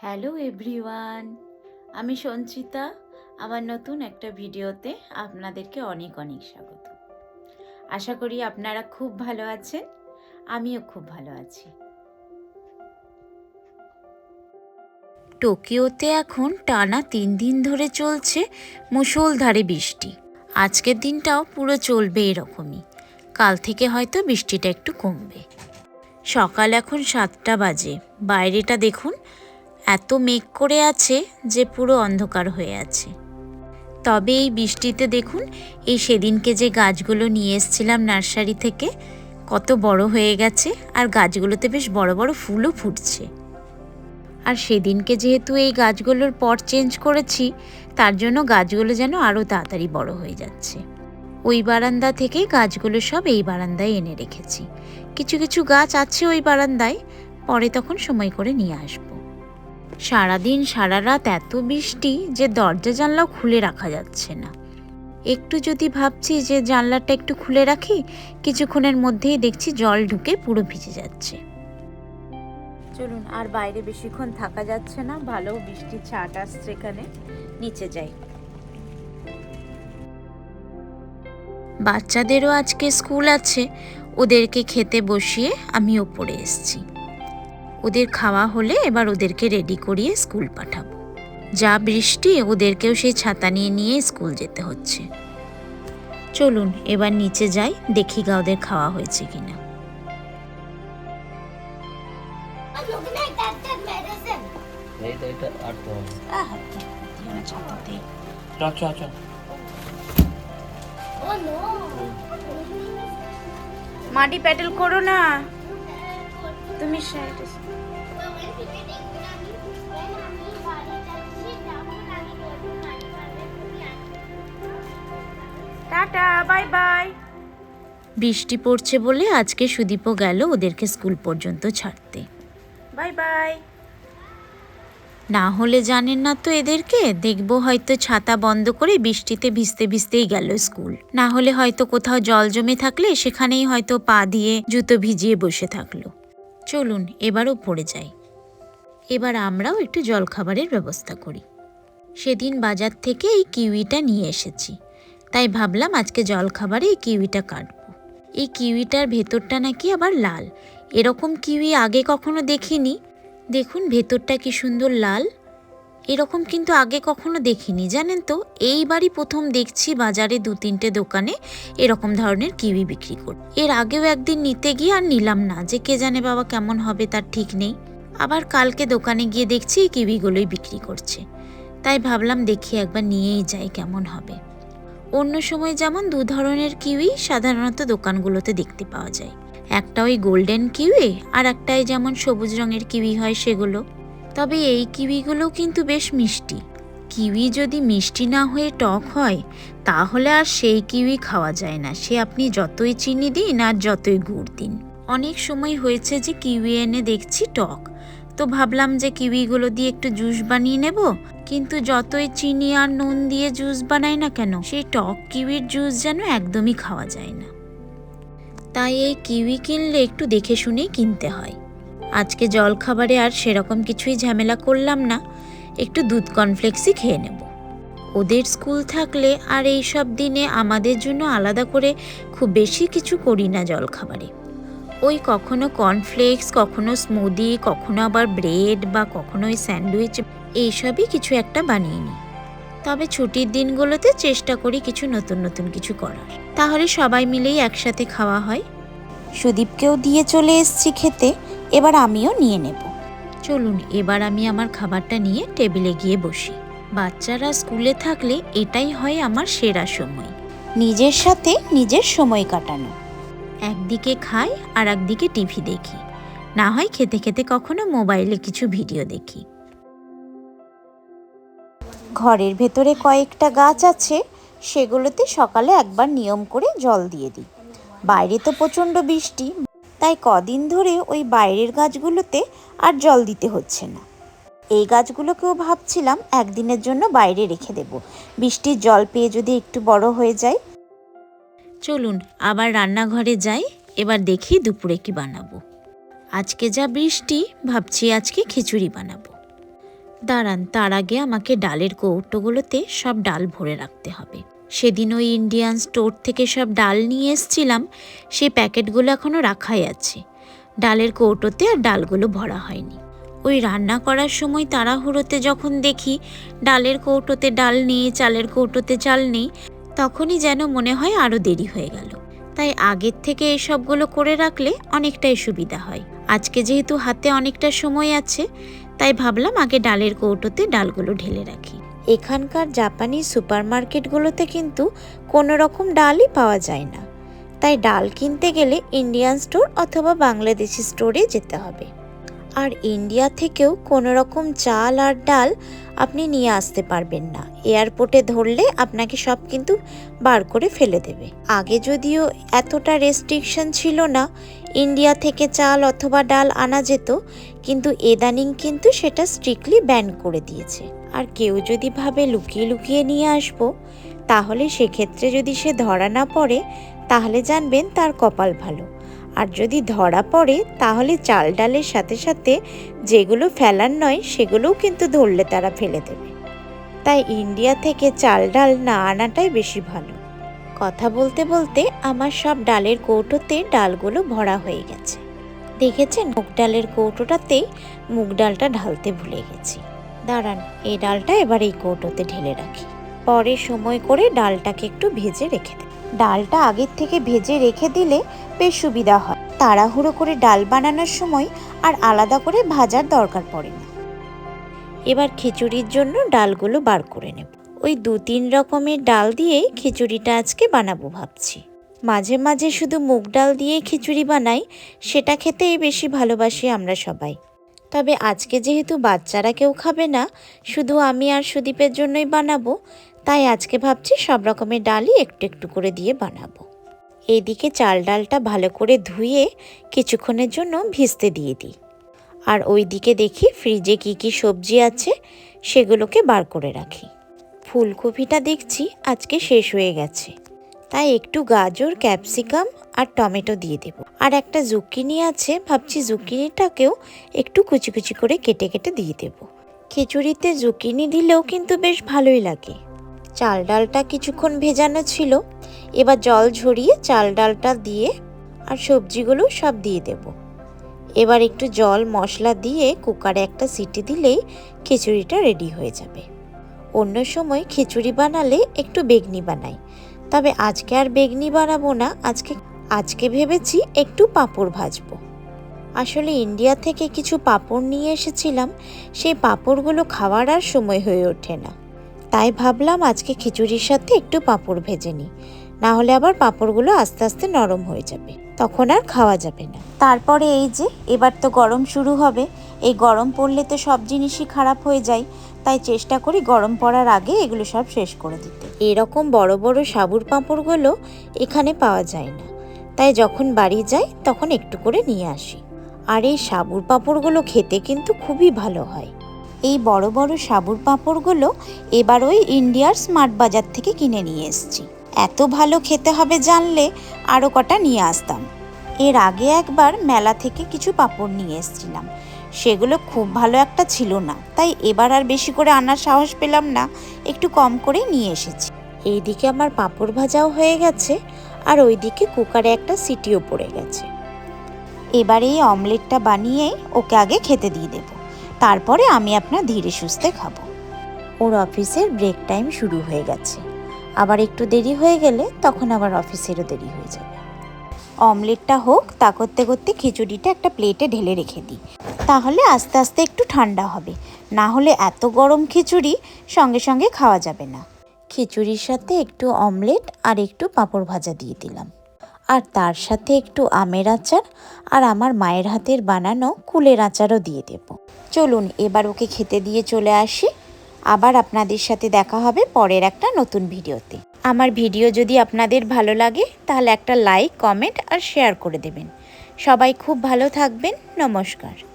Hello everyone, আমি সঞ্চিতা। আমার নতুন একটা ভিডিওতে আপনাদেরকে অনেক অনেক স্বাগত। আশা করি আপনারা খুব ভালো আছেন, আমিও খুব ভালো আছি। টোকিওতে এখন টানা তিন দিন ধরে চলছে মুষলধারে বৃষ্টি। আজকের দিনটাও পুরো চলবে এরকমই। কাল থেকে হয়তো বৃষ্টিটা একটু কমবে। সকাল এখন সাতটা বাজে। বাইরেটা দেখুন এত মেঘ করে আছে যে পুরো অন্ধকার হয়ে আছে। তবে এই বৃষ্টিতে দেখুন, এই সেদিনকে যে গাছগুলো নিয়ে এসেছিলাম নার্সারি থেকে, কত বড় হয়ে গেছে আর গাছগুলোতে বেশ বড় বড় ফুলও ফুটছে। আর সেদিনকে যেহেতু এই গাছগুলোর পট চেঞ্জ করেছি, তার জন্য গাছগুলো যেন আরও তাড়াতাড়ি বড় হয়ে যাচ্ছে। ওই বারান্দা থেকে গাছগুলো সব এই বারান্দায় এনে রেখেছি। কিছু কিছু গাছ আছে ওই বারান্দায়, পরে তখন সময় করে নিয়ে আসব। সারাদিন সারা রাত এত বৃষ্টি যে দরজা জানলাও খুলে রাখা যাচ্ছে না। একটু যদি ভাবছি যে জানলাটা একটু খুলে রাখি, কিছুক্ষণের মধ্যেই দেখছি জল ঢুকে পুরো ভিজে যাচ্ছে। চলুন, আর বাইরে বেশিক্ষণ থাকা যাচ্ছে না, ভালো বৃষ্টির ছাট আসছে এখানে। নিচে যাই। বাচ্চাদেরও আজকে স্কুল আছে, ওদেরকে খেতে বসিয়ে আমি ওপরে এসেছি। ওদের খাওয়া হলে এবার ওদেরকে রেডি করিয়ে স্কুল পাঠাবো। যা বৃষ্টি, ওদেরকেও সেই ছাতা নিয়ে নিয়ে স্কুল যেতে হচ্ছে। চলুন, এবার নিচে যাই, দেখি গা ওদের খাওয়া হয়েছে কিনা. মাটি প্যাটেল করো না। তুমি সাইডে টাটা বাই বাই। বৃষ্টি পড়ছে বলে আজকে সুদীপও গেল ওদেরকে স্কুল পর্যন্ত ছাড়তে। Bye bye. না হলে জানেন না তো এদেরকে দেখব হয়তো ছাতা বন্ধ করে বৃষ্টিতে ভিজতে ভিজতেই গেল স্কুল। না হলে হয়তো কোথাও জল জমে থাকলে সেখানেই হয়তো পা দিয়ে জুতো ভিজিয়ে বসে থাকল। চলুন এবারও পড়ে যাই। এবার আমরাও একটু জলখাবারের ব্যবস্থা করি। সেদিন বাজার থেকে এই কিউইটা নিয়ে এসেছি। তাই ভাবলাম আজকে জলখাবারে এই কিউইটা কাটবো। এই কিউইটার ভেতরটা নাকি আবার লাল। এরকম কিউই আগে কখনো দেখিনি। দেখুন, ভেতরটা কি সুন্দর লাল। এরকম কিন্তু আগে কখনো দেখিনি, জানেন তো? এইবারই প্রথম দেখছি বাজারে দু তিনটে দোকানে এরকম ধরনের কিউই বিক্রি করে। এর আগেও একদিন নিতে গিয়ে আর নিলাম না। যে কে জানে বাবা কেমন হবে তার ঠিক নেই। আবার কালকে দোকানে গিয়ে দেখছি এই কিউইগুলোই বিক্রি করছে। তাই ভাবলাম দেখি একবার নিয়েই যাই কেমন হবে। অন্য সময় যেমন দু ধরনের কিউই সাধারণত দোকানগুলোতে দেখতে পাওয়া যায়। একটা ওই গোল্ডেন কিউই আর একটাই যেমন সবুজ রঙের কিউই হয় সেগুলো। তবে এই কিউইগুলো কিন্তু বেশ মিষ্টি। কিউই যদি মিষ্টি না হয়ে টক হয়, তাহলে আর সেই কিউই খাওয়া যায় না। সে আপনি যতই চিনি দিন আর যতই গুড় দিন। অনেক সময় হয়েছে যে কিউই এনে দেখছি টক। তো ভাবলাম যে কিউইগুলো দিয়ে একটু জুস বানিয়ে নেব। কিন্তু যতই চিনি আর নুন দিয়ে জুস বানাই না কেন, সেই টক কিউইর জুস যেন একদমই খাওয়া যায় না। তাই এই কিউই কিনলে একটু দেখে শুনেই কিনতে হয়। আজকে জল খাবারে আর সেরকম কিছুই ঝামেলা করলাম না। একটু দুধ কর্নফ্লেক্সই খেয়ে নেব। ওদের স্কুল থাকলে আর এই সব দিনে আমাদের জন্য আলাদা করে খুব বেশি কিছু করি না জল খাবারে ওই কখনো কর্নফ্লেক্স কখনো স্মুদি কখনো আবার ব্রেড বা কখনো ওই স্যান্ডউইচ এইসবই কিছু একটা বানিয়ে নিই। তবে ছুটির দিনগুলোতে চেষ্টা করি কিছু নতুন নতুন কিছু করার। তাহলে সবাই মিলেই একসাথে খাওয়া হয়। সুদীপকেও দিয়ে চলে এসছি খেতে, এবার আমিও নিয়ে নেব। চলুন, এবার আমি আমার খাবারটা নিয়ে টেবিলে গিয়ে বসি। বাচ্চারা স্কুলে থাকলে এটাই হয় আমার সেরা সময়। নিজের সাথে নিজের সময় কাটানো। একদিকে খাই আর একদিকে টিভি দেখি। না হয় খেতে খেতে কখনো মোবাইলে কিছু ভিডিও দেখি। ঘরের ভেতরে কয়েকটা গাছ আছে, সেগুলোতে সকালে একবার নিয়ম করে জল দিয়ে দিই। বাইরে তো প্রচণ্ড বৃষ্টি, তাই কদিন ধরে ওই বাইরের গাছগুলোতে আর জল দিতে হচ্ছে না। এই গাছগুলোকেও ভাবছিলাম একদিনের জন্য বাইরে রেখে দেব। বৃষ্টির জল পেয়ে যদি একটু বড় হয়ে যায় চলুন আবার রান্নাঘরে যাই, এবার দেখি দুপুরে কি বানাবো। আজকে যা বৃষ্টি, ভাবছি আজকে খিচুড়ি বানাবো। দাঁড়ান, তার আগে আমাকে ডালের কৌটোগুলোতে সব ডাল ভরে রাখতে হবে। সেদিন ওই ইন্ডিয়ান স্টোর থেকে সব ডাল নিয়ে এসছিলাম সেই প্যাকেটগুলো এখনও রাখাই আছে। ডালের কৌটোতে আর ডালগুলো ভরা হয়নি। ওই রান্না করার সময় তাড়াহুড়োতে যখন দেখি, ডালের কৌটোতে ডাল নেই, চালের কৌটোতে চাল নেই তখনই যেন মনে হয় আরও দেরি হয়ে গেল। তাই আগের থেকে এসবগুলো করে রাখলে অনেকটাই সুবিধা হয়। আজকে যেহেতু হাতে অনেকটা সময় আছে, তাই ভাবলাম আগে ডালের কৌটোতে ডালগুলো ঢেলে রাখি। এখানকার জাপানি সুপারমার্কেটগুলোতে কিন্তু কোনো রকম ডালই পাওয়া যায় না। তাই ডাল কিনতে গেলে ইন্ডিয়ান স্টোর অথবা বাংলাদেশি স্টোরে যেতে হবে। আর ইন্ডিয়া থেকেও কোনো রকম চাল আর ডাল আপনি নিয়ে আসতে পারবেন না। এয়ারপোর্টে ধরলে আপনাকে সব কিন্তু বার করে ফেলে দেবে। আগে যদিও এতটা রেস্ট্রিকশন ছিল না, ইন্ডিয়া থেকে চাল অথবা ডাল আনা যেত, কিন্তু এদানিং কিন্তু সেটা স্ট্রিক্টলি ব্যান করে দিয়েছে। আর কেউ যদি ভাবে লুকিয়ে লুকিয়ে নিয়ে আসব, তাহলে সেক্ষেত্রে যদি সে ধরা না পড়ে, তাহলে জানবেন তার কপাল ভালো। আর যদি ধরা পড়ে, তাহলে চাল ডালের সাথে সাথে যেগুলো ফেলার নয়, সেগুলোও কিন্তু ধরলে তারা ফেলে দেবে। তাই ইন্ডিয়া থেকে চাল ডাল না আনাটাই বেশি ভালো। কথা বলতে বলতে আমার সব ডালের কৌটোতে ডালগুলো ভরা হয়ে গেছে। দেখেছেন? মুগ ডালের কৌটোটাতেই মুগ ডালটা ঢালতে ভুলে গেছি। দাঁড়ান, এই ডালটা এবার এই কৌটোতে ঢেলে রাখি। পরে সময় করে ডালটাকে একটু ভেজে রেখে দেব। ডালটা আগের থেকে ভেজে রেখে দিলে বেশ সুবিধা হয়। তাড়াহুড়ো করে ডাল বানানোর সময় আর আলাদা করে ভাজার দরকার পড়ে না। এবার খিচুড়ির জন্য ডালগুলো বার করে নেব। ওই দু তিন রকমের ডাল দিয়েই খিচুড়িটা আজকে বানাবো ভাবছি। মাঝে মাঝে শুধু মুগ ডাল দিয়ে খিচুড়ি বানাই, সেটা খেতেই বেশি ভালোবাসি আমরা সবাই। তবে আজকে যেহেতু বাচ্চারা কেউ খাবে না, শুধু আমি আর সুদীপের জন্যই বানাবো তাই আজকে ভাবছি সব রকমের ডালই একটু একটু করে দিয়ে বানাবো। এইদিকে চাল ডালটা ভালো করে ধুয়ে কিছুক্ষণের জন্য ভিজতে দিয়ে দিই। আর ওই দিকে দেখি ফ্রিজে কি কি সবজি আছে সেগুলোকে বার করে রাখি। ফুলকপিটা দেখছি আজকে শেষ হয়ে গেছে। তাই একটু গাজর, ক্যাপসিকাম আর টমেটো দিয়ে দেব। আর একটা জুকিনি আছে, ভাবছি জুকিনিটাকেও একটু কুচি কুচি করে কেটে কেটে দিয়ে দেব। খিচুড়িতে জুকিনি দিলেও কিন্তু বেশ ভালোই লাগে। চাল ডালটা কিছুক্ষণ ভেজানো ছিল। এবার জল ঝরিয়ে চাল ডালটা দিয়ে আর সবজিগুলো সব দিয়ে দেব। এবার একটু জল, মশলা দিয়ে কুকারে একটা সিটি দিলেই খিচুড়িটা রেডি হয়ে যাবে। অন্য সময় খিচুড়ি বানালে একটু বেগনি বানাই। তবে আজকে আর বেগনি বানাবো না, আজকে আজকে ভেবেছি একটু পাঁপড় ভাজবো। আসলে ইন্ডিয়া থেকে কিছু পাঁপড় নিয়ে এসেছিলাম, সেই পাঁপড়গুলো খাওয়ার আর সময় হয়ে ওঠে না। তাই ভাবলাম আজকে খিচুড়ির সাথে একটু পাঁপড় ভেজে নিই। না হলে আবার পাঁপড়গুলো আস্তে আস্তে নরম হয়ে যাবে। তখন আর খাওয়া যাবে না। তারপরে এই যে, এবার তো গরম শুরু হবে। এই গরম পড়লে তো সব জিনিসই খারাপ হয়ে যায়। তাই চেষ্টা করি গরম পড়ার আগে এগুলো সব শেষ করে দিতে। এরকম বড় বড় সাবুর পাঁপড়গুলো এখানে পাওয়া যায় না। তাই যখন বাড়ি যাই, তখন একটু করে নিয়ে আসি। আর এই সাবুর পাঁপড়গুলো খেতে কিন্তু খুবই ভালো হয়। এই বড় বড় সাবুর পাঁপড়গুলো এবার ওই ইন্ডিয়ার স্মার্ট বাজার থেকে কিনে নিয়ে এসেছি। এত ভালো খেতে হবে জানলে আরও কটা নিয়ে আসতাম। এর আগে একবার মেলা থেকে কিছু পাঁপড় নিয়ে এসেছিলাম। সেগুলো খুব ভালো একটা ছিল না, তাই এবার আর বেশি করে আনার সাহস পেলাম না, একটু কম করে নিয়ে এসেছি। এইদিকে আমার পাঁপড় ভাজাও হয়ে গেছে, আর ওইদিকে কুকারে একটা সিটিও পড়ে গেছে। এবার এই অমলেটটা বানিয়ে ওকে আগে খেতে দিয়ে দেব। তারপরে আমি আপনার ধীরে সুস্থে খাব। ওর অফিসের ব্রেক টাইম শুরু হয়ে গেছে। আবার একটু দেরি হয়ে গেলে তখন আবার অফিসেরও দেরি হয়ে যাবে। অমলেটটা হোক, তা করতে করতে খিচুড়িটা একটা প্লেটে ঢেলে রেখে দিই। তাহলে আস্তে আস্তে একটু ঠান্ডা হবে। না হলে এত গরম খিচুড়ি সঙ্গে সঙ্গে খাওয়া যাবে না। খিচুড়ির সাথে একটু অমলেট আর একটু পাঁপড় ভাজা দিয়ে দিলাম। আর তার সাথে একটু আমের আচার আর আমার মায়ের হাতের বানানো কুলের আচারও দিয়ে দেব। চলুন, এবার ওকে খেতে দিয়ে চলে আসি। আবার আপনাদের সাথে দেখা হবে পরের একটা নতুন ভিডিওতে। আমার ভিডিও যদি আপনাদের ভালো লাগে, তাহলে একটা লাইক, কমেন্ট আর শেয়ার করে দেবেন। সবাই খুব ভালো থাকবেন। নমস্কার।